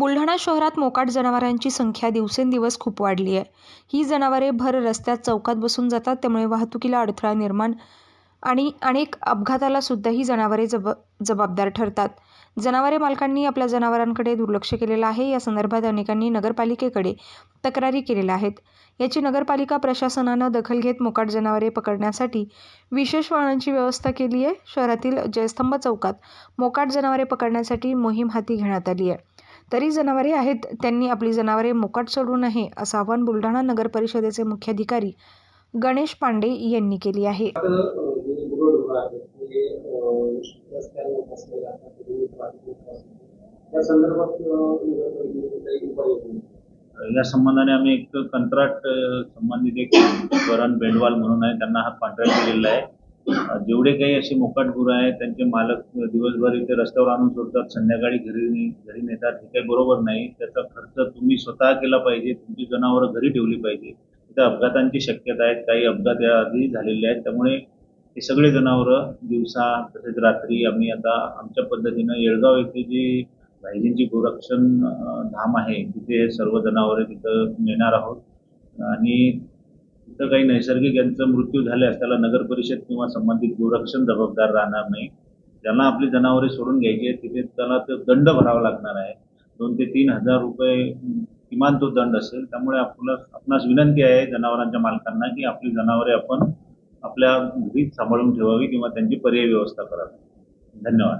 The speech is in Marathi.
बुलढाणा शहरात मोकाट जनावरांची संख्या दिवसेंदिवस खूप वाढली आहे. ही जनावरे भर रस्त्यात चौकात बसून जातात त्यामुळे वाहतुकीला अडथळा निर्माण आणि अनेक अपघाताला सुद्धा ही जनावरे जब जबाबदार ठरतात. जनावरे मालकांनी आपल्या जनावरांकडे दुर्लक्ष केलेलं आहे. या संदर्भात अनेकांनी नगरपालिकेकडे तक्रारी केलेल्या आहेत. याची नगरपालिका प्रशासनानं दखल घेत मोकाट जनावरे पकडण्यासाठी विशेष वाहनांची व्यवस्था केली आहे. शहरातील जयस्तंभ चौकात मोकाट जनावरे पकडण्यासाठी मोहीम हाती घेण्यात आली आहे. तरी जनावरे आहेत त्यांनी आपली जनावरे मोकाट सोडू नये असं आवाहन बुलढाणा नगर परिषदेचे मुख्याधिकारी गणेश पांडे यांनी केली आहे. आता अ, जे गुरढोरं आहेत ते अ, रस्त्यावर बसलेले असतात, ते ट्रॅफिक असतात. त्या संदर्भात अ, नगरपालिकेने काही उपाययोजना या संबंधाने आम्ही एक कंत्राट संबंधित एक करण बेंडवाल म्हणून आहे त्यांना हा कॉन्ट्रॅक्ट दिलेला आहे. जेवढे काही असे मोकाट गुरं आहेत त्यांचे मालक दिवसभर इथे रस्त्यावर आणून सोडतात संध्याकाळी घरी घरी नेतात हे काही बरोबर नाही. त्याचा खर्च तुम्ही स्वतः केला पाहिजे तुमची जनावरं घरी ठेवली पाहिजे. इथं अपघातांची शक्यता आहेत काही अपघात याआधी झालेले आहेत. त्यामुळे हे सगळे जनावरं दिवसा तसेच रात्री आम्ही आता आमच्या पद्धतीनं येळगाव येथे जी भाईजींची गोरक्षण धाम आहे तिथे सर्व जनावरे तिथं नेणार आहोत. आणि तर काही नैसर्गिक यांचा मृत्यू झाल्यास त्याला नगर परिषद किंवा संबंधित गोरक्षण जबाबदार राहणार नाही. ज्यांना आपली जनावरे सोडून घ्यायची आहेत. तिथे त्याला तो दंड भरावा लागणार आहे. दोन ते तीन हजार रुपये किमान तो दंड असेल. त्यामुळे आपला आपणास विनंती आहे जनावरांच्या मालकांना की आपली जनावरे आपण आपल्या घरीच सांभाळून ठेवावी किंवा त्यांची पर्यायी व्यवस्था करावी. धन्यवाद.